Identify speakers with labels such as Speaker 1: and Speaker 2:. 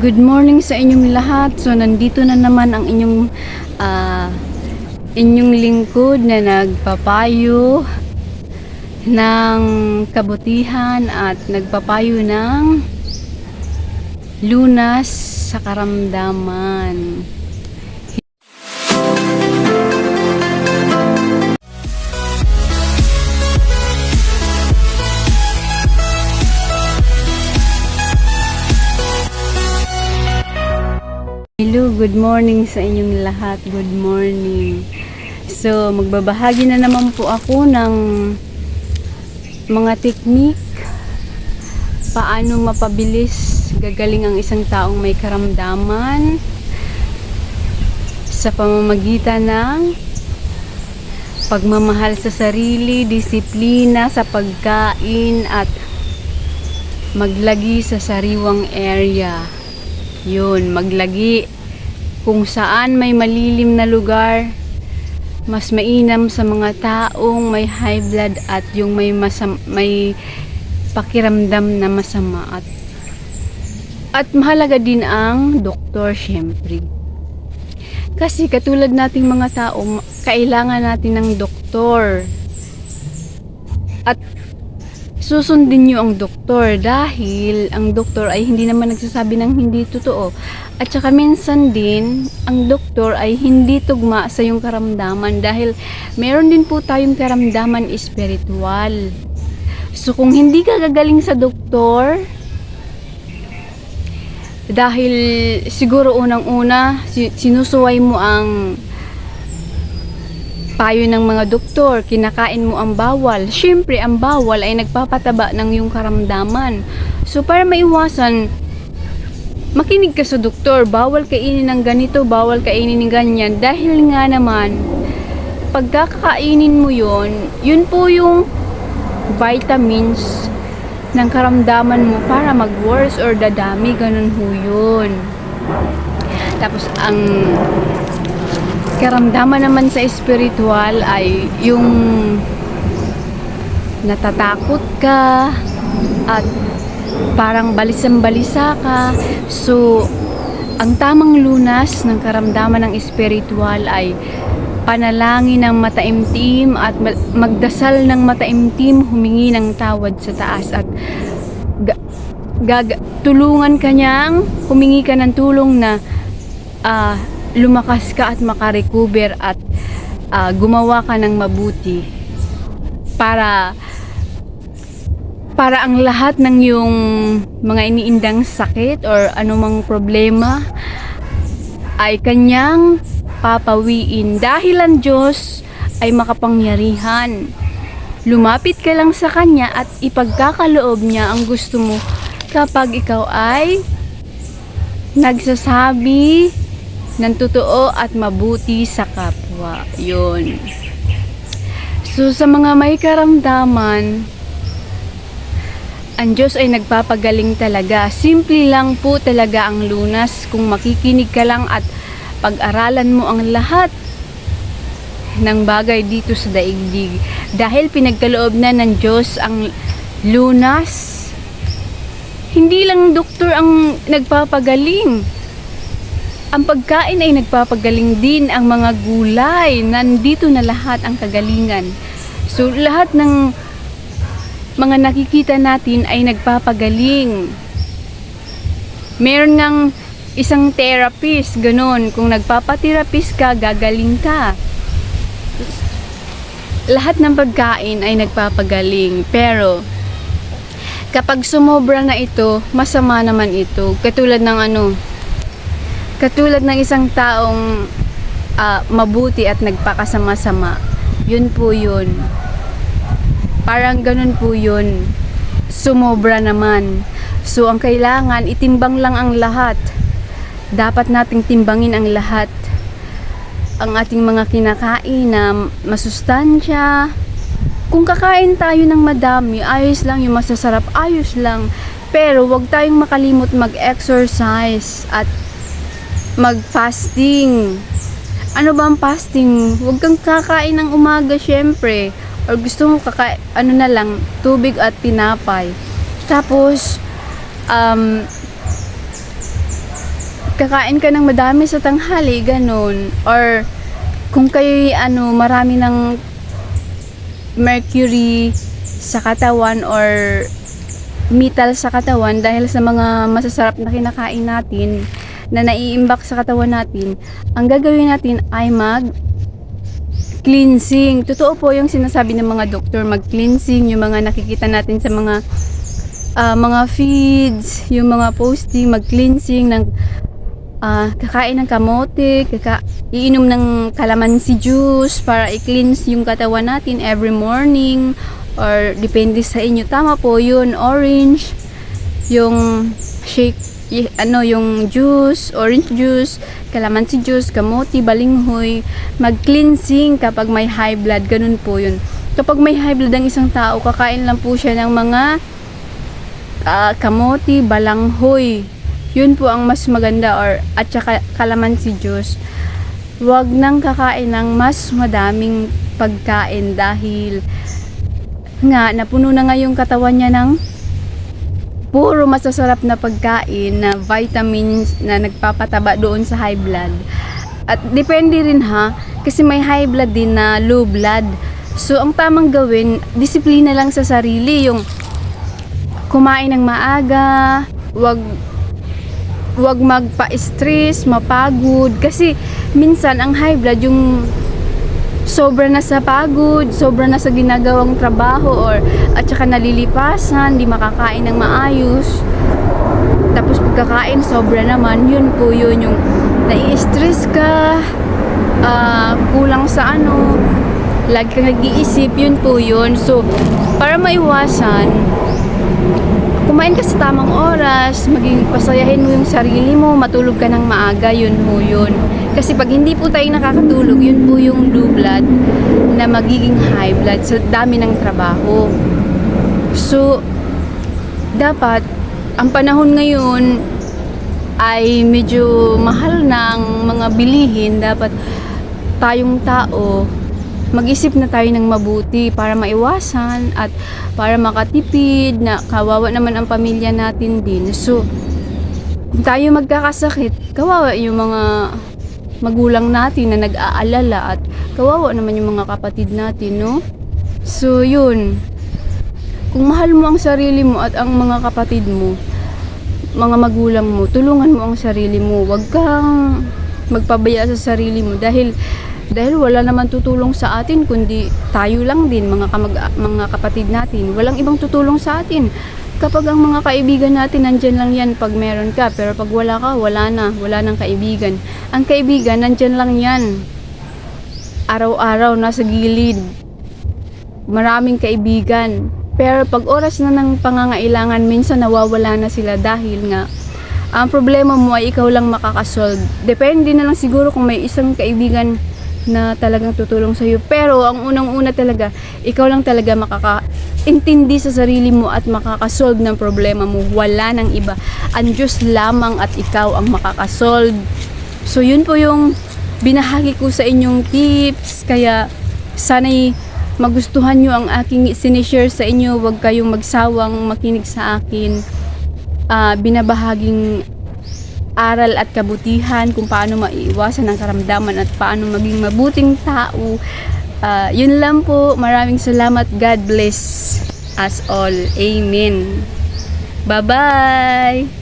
Speaker 1: Good morning sa inyong lahat. So nandito na naman ang inyong ah, inyong lingkod na nagpapayo ng kabutihan at nagpapayo ng lunas sa karamdaman. Hello, good morning sa inyong lahat. Good morning. So, magbabahagi na naman po ako ng mga teknik paano mapabilis gagaling ang isang taong may karamdaman sa pamamagitan ng pagmamahal sa sarili, disiplina sa pagkain at maglagi sa sariwang area. Yun, maglagi kung saan may malilim na lugar, mas mainam sa mga taong may high blood at yung may masam, may pakiramdam na masama at at mahalaga din ang doktor syempre. Kasi katulad nating mga tao, kailangan natin ng doktor. At susundin nyo ang doktor dahil ang doktor ay hindi naman nagsasabi ng hindi totoo. At saka minsan din, ang doktor ay hindi tugma sa yung karamdaman dahil meron din po tayong karamdaman espiritual. So kung hindi ka gagaling sa doktor, dahil siguro unang-una si- sinusuway mo ang payo ng mga doktor, kinakain mo ang bawal. Siyempre, ang bawal ay nagpapataba ng yung karamdaman. So, para maiwasan, makinig ka sa doktor, bawal kainin ng ganito, bawal kainin ng ganyan. Dahil nga naman, pagkakainin mo yon yun po yung vitamins ng karamdaman mo para mag-worse or dadami, ganun ho yun. Tapos, ang karamdaman naman sa spiritual ay yung natatakot ka at parang balisang-balisa ka. So, ang tamang lunas ng karamdaman ng spiritual ay panalangin ng mataimtim at ma- magdasal ng mataimtim, humingi ng tawad sa taas at ga- gag- tulungan ka niyang humingi ka ng tulong na ah, lumakas ka at makarecover at ah, gumawa ka ng mabuti para para ang lahat ng yung mga iniindang sakit or anumang problema ay kanyang papawiin dahil ang Diyos ay makapangyarihan. Lumapit ka lang sa Kanya at ipagkakaloob niya ang gusto mo kapag ikaw ay nagsasabi ng totoo at mabuti sa kapwa. Yun. So sa mga may karamdaman, ang Diyos ay nagpapagaling talaga. Simple lang po talaga ang lunas kung makikinig ka lang at pag-aralan mo ang lahat ng bagay dito sa daigdig. Dahil pinagkaloob na ng Diyos ang lunas, hindi lang doktor ang nagpapagaling. Ang pagkain ay nagpapagaling din ang mga gulay. Nandito na lahat ang kagalingan. So lahat ng mga nakikita natin ay nagpapagaling. Meron ngang isang therapist, ganun. Kung nagpapaterapist ka, gagaling ka. Lahat ng pagkain ay nagpapagaling. Pero, kapag sumobra na ito, masama naman ito. Katulad ng ano, katulad ng isang taong ah, mabuti at nagpakasama-sama. Yun po yun. Parang ganun po yun. Sumobra naman. So, ang kailangan, itimbang lang ang lahat. Dapat nating timbangin ang lahat. Ang ating mga kinakain na masustansya. Kung kakain tayo ng madami, ayos lang yung masasarap, ayos lang. Pero, wag tayong makalimot mag-exercise at mag-fasting. Ano ba ang fasting? Huwag kang kakain ng umaga, syempre. Or gusto mo kakain, ano na lang, tubig at tinapay. Tapos, um, kakain ka ng madami sa tanghali, ganun. Or kung kayo ano, marami ng mercury sa katawan or metal sa katawan dahil sa mga masasarap na kinakain natin na naiimbak sa katawan natin, ang gagawin natin ay mag cleansing. Totoo po yung sinasabi ng mga doktor, mag-cleansing, yung mga nakikita natin sa mga ah, mga feeds, yung mga posting, mag-cleansing ng ah, kakain ng kamote, kaka iinom ng calamansi juice para i-cleanse yung katawan natin every morning or depende sa inyo. Tama po yun, orange, yung shake, ano, yung juice, orange juice, calamansi juice, kamote, balinghoy, mag-cleansing kapag may high blood, ganun po yun. Kapag may high blood ang isang tao, kakain lang po siya ng mga ah, kamote, balanghoy. Yun po ang mas maganda or at saka calamansi juice. Huwag nang kakain ng mas madaming pagkain dahil nga napuno na nga yung katawan niya ng puro masasarap na pagkain na vitamins na nagpapataba doon sa high blood. At depende rin ha, kasi may high blood din na low blood. So ang tamang gawin, disiplina lang sa sarili, yung kumain ng maaga, wag wag magpa-stress, mapagod kasi minsan ang high blood yung sobra na sa pagod, sobra na sa ginagawang trabaho or at saka nalilipasan, di makakain ng maayos. Tapos pagkakain sobra naman, yun po yun yung nai-stress ka, ah, kulang sa ano, lagi kang nag-iisip, yun po yun. So, para maiwasan, kumain ka sa tamang oras, maging pasayahin mo yung sarili mo, matulog ka ng maaga, yun po yun. Kasi pag hindi po tayo nakakatulog, yun po yung low blood na magiging high blood sa dami ng trabaho. So, dapat, ang panahon ngayon ay medyo mahal ng mga bilihin. Dapat tayong tao, mag-isip na tayo ng mabuti para maiwasan at para makatipid na kawawa naman ang pamilya natin din. So, kung tayo magkakasakit, kawawa yung mga magulang natin na nag-aalala at kawawa naman yung mga kapatid natin, no? So, yun. Kung mahal mo ang sarili mo at ang mga kapatid mo, mga magulang mo, tulungan mo ang sarili mo. Huwag kang magpabaya sa sarili mo dahil dahil wala naman tutulong sa atin kundi tayo lang din mga kamag mga kapatid natin. Walang ibang tutulong sa atin. Kapag ang mga kaibigan natin nandyan lang yan pag meron ka, pero pag wala ka, wala na, wala nang kaibigan. Ang kaibigan nandyan lang yan. Araw-araw nasa gilid. Maraming kaibigan. Pero pag oras na ng pangangailangan, minsan nawawala na sila dahil nga ang problema mo ay ikaw lang makakasolve. Depende na lang siguro kung may isang kaibigan na talagang tutulong sa'yo. Pero ang unang-una talaga, ikaw lang talaga makakaintindi sa sarili mo at makakasolve ng problema mo. Wala nang iba. Ang Diyos lamang at ikaw ang makakasolve. So yun po yung binahagi ko sa inyong tips. Kaya sana'y magustuhan nyo ang aking sinishare sa inyo. Huwag kayong magsawang makinig sa akin. Ah, binabahaging aral at kabutihan kung paano maiiwasan ang karamdaman at paano maging mabuting tao. Ah, yun lang po. Maraming salamat. God bless us all. Amen. Bye-bye!